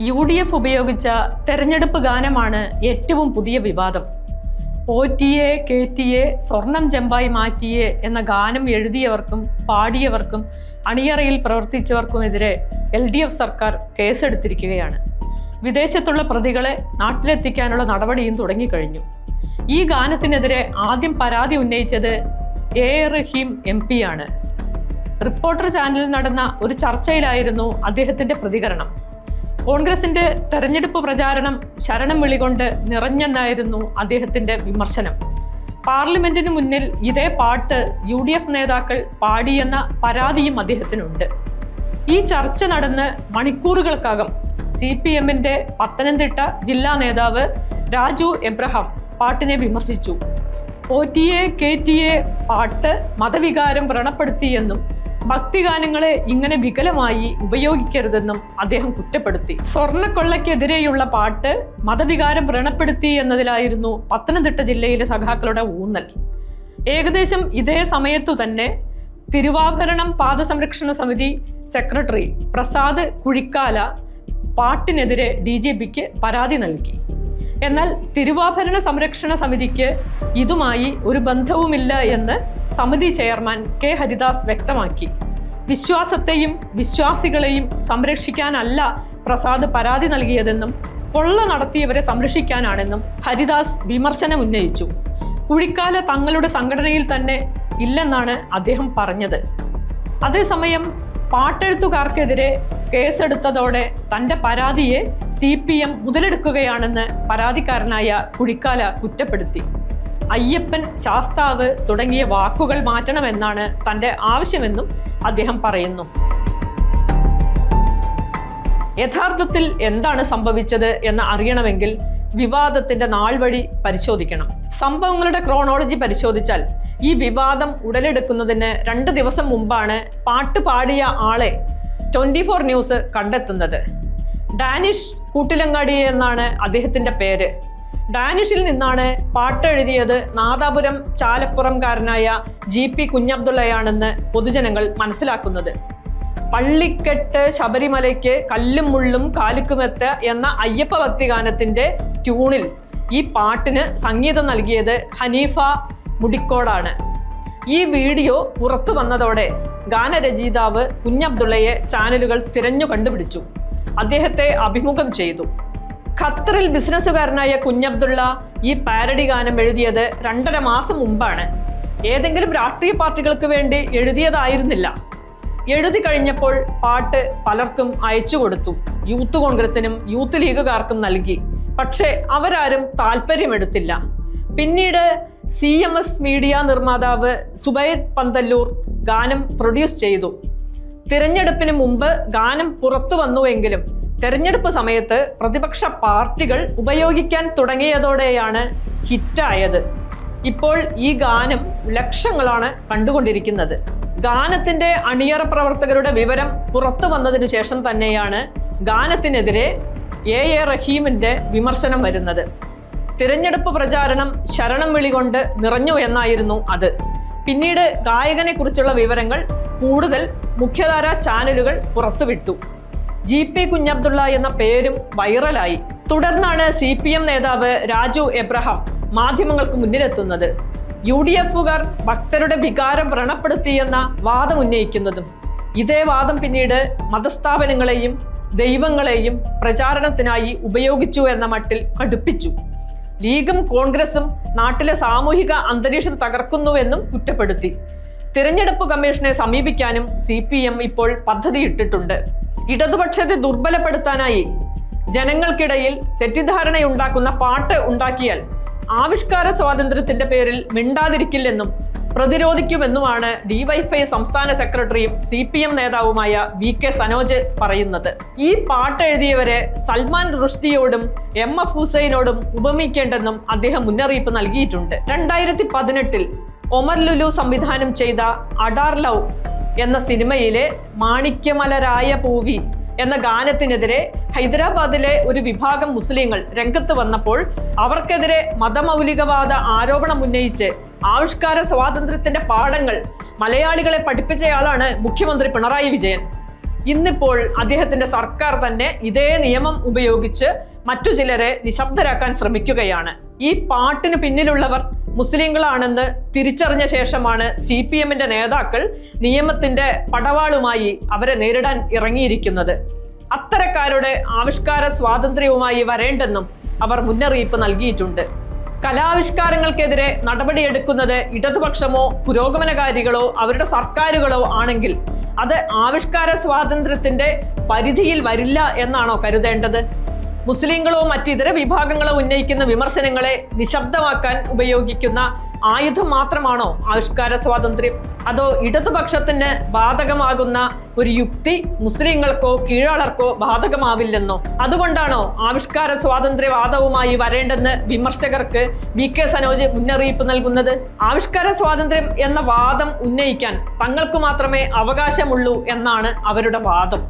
U D F ഉപയോഗിച്ച തെരഞ്ഞെടുപ്പ് ഗാനമാണ് ഏറ്റവും പുതിയ വിവാദം. പോറ്റിയെ കേറ്റിയെ സ്വർണം ചെമ്പായി മാറ്റിയെ എന്ന ഗാനം എഴുതിയവർക്കും പാടിയവർക്കും അണിയറയിൽ പ്രവർത്തിച്ചവർക്കുമെതിരെ എൽ ഡി എഫ് സർക്കാർ കേസെടുത്തിരിക്കുകയാണ്. വിദേശത്തുള്ള പ്രതികളെ നാട്ടിലെത്തിക്കാനുള്ള നടപടിയും തുടങ്ങിക്കഴിഞ്ഞു. ഈ ഗാനത്തിനെതിരെ ആദ്യം പരാതി ഉന്നയിച്ചത് എ റഹീം എം പി ആണ്. റിപ്പോർട്ടർ ചാനലിൽ നടന്ന ഒരു ചർച്ചയിലായിരുന്നു അദ്ദേഹത്തിന്റെ പ്രതികരണം. കോൺഗ്രസിന്റെ തെരഞ്ഞെടുപ്പ് പ്രചാരണം ശരണം വിളികൊണ്ട് നിറഞ്ഞെന്നായിരുന്നു അദ്ദേഹത്തിന്റെ വിമർശനം. പാർലമെന്റിന് മുന്നിൽ ഇതേ പാട്ട് യു ഡി എഫ് നേതാക്കൾ പാടിയെന്ന പരാതിയും അദ്ദേഹത്തിനുണ്ട്. ഈ ചർച്ച നടന്ന് മണിക്കൂറുകൾക്കകം സി പി എമ്മിന്റെ പത്തനംതിട്ട ജില്ലാ നേതാവ് രാജു എബ്രഹാം പാട്ടിനെ വിമർശിച്ചു. പോറ്റിയെ കേറ്റിയെ പാട്ട് മതവികാരം വ്രണപ്പെടുത്തിയെന്നും ഭക്തിഗാനങ്ങളെ ഇങ്ങനെ വികലമായി ഉപയോഗിക്കരുതെന്നും അദ്ദേഹം കുറ്റപ്പെടുത്തി. സ്വർണക്കൊള്ളയ്ക്കെതിരെയുള്ള പാട്ട് മതവികാരം വ്രണപ്പെടുത്തി എന്നതിലായിരുന്നു പത്തനംതിട്ട ജില്ലയിലെ സഖാക്കളുടെ ഊന്നൽ. ഏകദേശം ഇതേ സമയത്തു തന്നെ തിരുവാഭരണം പാദസംരക്ഷണ സമിതി സെക്രട്ടറി പ്രസാദ് കുഴിക്കാല പാട്ടിനെതിരെ ഡി ജെ പിക്ക് പരാതി നൽകി. എന്നാൽ തിരുവാഭരണ സംരക്ഷണ സമിതിക്ക് ഇതുമായി ഒരു ബന്ധവുമില്ല എന്ന് സമിതി ചെയർമാൻ കെ ഹരിദാസ് വ്യക്തമാക്കി. വിശ്വാസത്തെയും വിശ്വാസികളെയും സംരക്ഷിക്കാനല്ല പ്രസാദ് പരാതി നൽകിയതെന്നും കൊള്ള നടത്തിയവരെ സംരക്ഷിക്കാനാണെന്നും ഹരിദാസ് വിമർശനം ഉന്നയിച്ചു. കുഴിക്കാല തങ്ങളുടെ സംഘടനയിൽ തന്നെ ഇല്ലെന്നാണ് അദ്ദേഹം പറഞ്ഞത്. അതേസമയം പാട്ടെഴുത്തുകാർക്കെതിരെ കേസെടുത്തതോടെ തന്റെ പരാതിയെ സി പി എം മുതലെടുക്കുകയാണെന്ന് പരാതിക്കാരനായ കുഴിക്കാല കുറ്റപ്പെടുത്തി. അയ്യപ്പൻ ശാസ്താവ് തുടങ്ങിയ വാക്കുകൾ മാറ്റണമെന്നാണ് തന്റെ ആവശ്യമെന്നും അദ്ദേഹം പറയുന്നു. യഥാർത്ഥത്തിൽ എന്താണ് സംഭവിച്ചത് എന്ന് അറിയണമെങ്കിൽ വിവാദത്തിന്റെ നാൾ വഴി പരിശോധിക്കണം. സംഭവങ്ങളുടെ ക്രോണോളജി പരിശോധിച്ചാൽ ഈ വിവാദം ഉടലെടുക്കുന്നതിന് രണ്ട് ദിവസം മുമ്പാണ് പാട്ട് പാടിയ ആളെ ട്വന്റി ഫോർ ന്യൂസ് കണ്ടെത്തുന്നത്. ഡാനിഷ് കൂട്ടിലങ്ങാടി എന്നാണ് അദ്ദേഹത്തിന്റെ പേര്. ഡാനിഷിൽ നിന്നാണ് പാട്ട് എഴുതിയത് നാദാപുരം ചാലപ്പുറംകാരനായ ജി പി കുഞ്ഞബ്ദുള്ളയാണെന്ന് പൊതുജനങ്ങൾ മനസ്സിലാക്കുന്നത്. പള്ളിക്കെട്ട് ശബരിമലയ്ക്ക് കല്ലും മുള്ളും കാലിക്കുമെത്ത് എന്ന അയ്യപ്പ ഭക്തിഗാനത്തിന്റെ ട്യൂണിൽ ഈ പാട്ടിന് സംഗീതം നൽകിയത് ഹനീഫ മുടിക്കോടാണ്. ഈ വീഡിയോ പുറത്തു വന്നതോടെ ഗാനരചയിതാവ് കുഞ്ഞബ്ദുള്ളയെ ചാനലുകൾ തിരഞ്ഞു കണ്ടുപിടിച്ചു. അദ്ദേഹത്തെ അഭിമുഖം ചെയ്തു. ഖത്തറിൽ ബിസിനസ്സുകാരനായ കുഞ്ഞബ്ദുള്ള ഈ പാരഡി ഗാനം എഴുതിയത് രണ്ടര മാസം മുമ്പാണ്. ഏതെങ്കിലും രാഷ്ട്രീയ പാർട്ടികൾക്ക് വേണ്ടി എഴുതിയതായിരുന്നില്ല. എഴുതി കഴിഞ്ഞപ്പോൾ പാട്ട് പലർക്കും അയച്ചു കൊടുത്തു. യൂത്ത് കോൺഗ്രസിനും യൂത്ത് ലീഗുകാർക്കും നൽകി. പക്ഷേ അവരാരും താല്പര്യമെടുത്തില്ല പിന്നീട് സി എം എസ് മീഡിയ നിർമ്മാതാവ് സുബൈർ പന്തല്ലൂർ ഗാനം പ്രൊഡ്യൂസ് ചെയ്തു. തിരഞ്ഞെടുപ്പിന് മുമ്പ് ഗാനം പുറത്തു വന്നുവെങ്കിലും തെരഞ്ഞെടുപ്പ് സമയത്ത് പ്രതിപക്ഷ പാർട്ടികൾ ഉപയോഗിക്കാൻ തുടങ്ങിയതോടെയാണ് ഹിറ്റായത്. ഇപ്പോൾ ഈ ഗാനം ലക്ഷങ്ങളാണ് കണ്ടുകൊണ്ടിരിക്കുന്നത്. ഗാനത്തിന്റെ അണിയറ പ്രവർത്തകരുടെ വിവരം പുറത്തു വന്നതിനു ശേഷം തന്നെയാണ് ഗാനത്തിനെതിരെ എ എ റഹീമിന്റെ വിമർശനം വരുന്നത്. തിരഞ്ഞെടുപ്പ് പ്രചാരണം ശരണം വിളികൊണ്ട് നിറഞ്ഞു എന്നായിരുന്നു അത്. പിന്നീട് ഗായകനെ കുറിച്ചുള്ള വിവരങ്ങൾ കൂടുതൽ മുഖ്യധാരാ ചാനലുകൾ പുറത്തുവിട്ടു. ജി പി കുഞ്ഞബ്ദുള്ള എന്ന പേരും വൈറലായി. തുടർന്നാണ് സി പി എം നേതാവ് രാജു എബ്രഹാം മാധ്യമങ്ങൾക്ക് മുന്നിലെത്തുന്നത്. യു ഡി എഫുകാർ ഭക്തരുടെ വികാരം വ്രണപ്പെടുത്തിയെന്ന വാദം ഉന്നയിക്കുന്നതും. ഇതേ വാദം പിന്നീട് മതസ്ഥാപനങ്ങളെയും ദൈവങ്ങളെയും പ്രചാരണത്തിനായി ഉപയോഗിച്ചു എന്ന മട്ടിൽ കടുപ്പിച്ചു. ലീഗും കോൺഗ്രസും നാട്ടിലെ സാമൂഹിക അന്തരീക്ഷം തകർക്കുന്നുവെന്നും കുറ്റപ്പെടുത്തി. തിരഞ്ഞെടുപ്പ് കമ്മീഷനെ സമീപിക്കാനും സി ഇപ്പോൾ പദ്ധതിയിട്ടിട്ടുണ്ട്. ഇടതുപക്ഷത്തെ ദുർബലപ്പെടുത്താനായി ജനങ്ങൾക്കിടയിൽ തെറ്റിദ്ധാരണയുണ്ടാക്കുന്ന പാട്ട് ഉണ്ടാക്കിയാൽ ആവിഷ്കാര സ്വാതന്ത്ര്യത്തിന്റെ പേരിൽ മിണ്ടാതിരിക്കില്ലെന്നും പ്രതിരോധിക്കുമെന്നുമാണ് ഡിവൈഫൈ സംസ്ഥാന സെക്രട്ടറിയും സി പി എം നേതാവുമായ വി കെ സനോജ് പറയുന്നത്. ഈ പാട്ട് എഴുതിയവരെ സൽമാൻ റുഷ്ദിയോടും എം എഫ് ഹുസൈനോടും ഉപമിക്കേണ്ടെന്നും അദ്ദേഹം മുന്നറിയിപ്പ് നൽകിയിട്ടുണ്ട്. രണ്ടായിരത്തി പതിനെട്ടിൽ ഒമർ ലുലു സംവിധാനം ചെയ്ത അഡാർ ലവ് എന്ന സിനിമയിലെ മാണിക്യമലരായ പൂവി എന്ന ഗാനത്തിനെതിരെ ഹൈദരാബാദിലെ ഒരു വിഭാഗം മുസ്ലിങ്ങൾ രംഗത്ത് വന്നപ്പോൾ അവർക്കെതിരെ മതമൗലികവാദ ആരോപണം ഉന്നയിച്ച് ആവിഷ്കാര സ്വാതന്ത്ര്യത്തിന്റെ പാഠങ്ങൾ മലയാളികളെ പഠിപ്പിച്ചയാളാണ് മുഖ്യമന്ത്രി പിണറായി വിജയൻ. ഇന്നിപ്പോൾ അദ്ദേഹത്തിന്റെ സർക്കാർ തന്നെ ഇതേ നിയമം ഉപയോഗിച്ച് മറ്റു ചിലരെ നിശബ്ദരാക്കാൻ ശ്രമിക്കുകയാണ്. ഈ പാട്ടിന് പിന്നിലുള്ളവർ മുസ്ലിങ്ങളാണെന്ന് തിരിച്ചറിഞ്ഞ ശേഷമാണ് സി പി എമ്മിന്റെ നേതാക്കൾ നിയമത്തിന്റെ പടവാളുമായി അവരെ നേരിടാൻ ഇറങ്ങിയിരിക്കുന്നത്. അത്തരക്കാരുടെ ആവിഷ്കാര സ്വാതന്ത്ര്യവുമായി വരേണ്ടെന്നും അവർ മുന്നറിയിപ്പ് നൽകിയിട്ടുണ്ട്. കലാവിഷ്കാരങ്ങൾക്കെതിരെ നടപടിയെടുക്കുന്നത് ഇടതുപക്ഷമോ പുരോഗമനകാരികളോ അവരുടെ സർക്കാരുകളോ ആണെങ്കിൽ അത് ആവിഷ്കാര സ്വാതന്ത്ര്യത്തിന്റെ പരിധിയിൽ വരില്ല എന്നാണോ കരുതേണ്ടത്? മുസ്ലിങ്ങളോ മറ്റിതര വിഭാഗങ്ങളോ ഉന്നയിക്കുന്ന വിമർശനങ്ങളെ നിശബ്ദമാക്കാൻ ഉപയോഗിക്കുന്ന ആയുധം മാത്രമാണോ ആവിഷ്കാര സ്വാതന്ത്ര്യം? അതോ ഇടതുപക്ഷത്തിന് ബാധകമാകുന്ന ഒരു യുക്തി മുസ്ലിങ്ങൾക്കോ കീഴാളർക്കോ ബാധകമാവില്ലെന്നോ? അതുകൊണ്ടാണോ ആവിഷ്കാര സ്വാതന്ത്ര്യവാദവുമായി വരേണ്ടെന്ന് വിമർശകർക്ക് വി കെ സനോജ് മുന്നറിയിപ്പ് നൽകുന്നത്? ആവിഷ്കാര സ്വാതന്ത്ര്യം എന്ന വാദം ഉന്നയിക്കാൻ തങ്ങൾക്ക് മാത്രമേ അവകാശമുള്ളൂ എന്നാണ് അവരുടെ വാദം.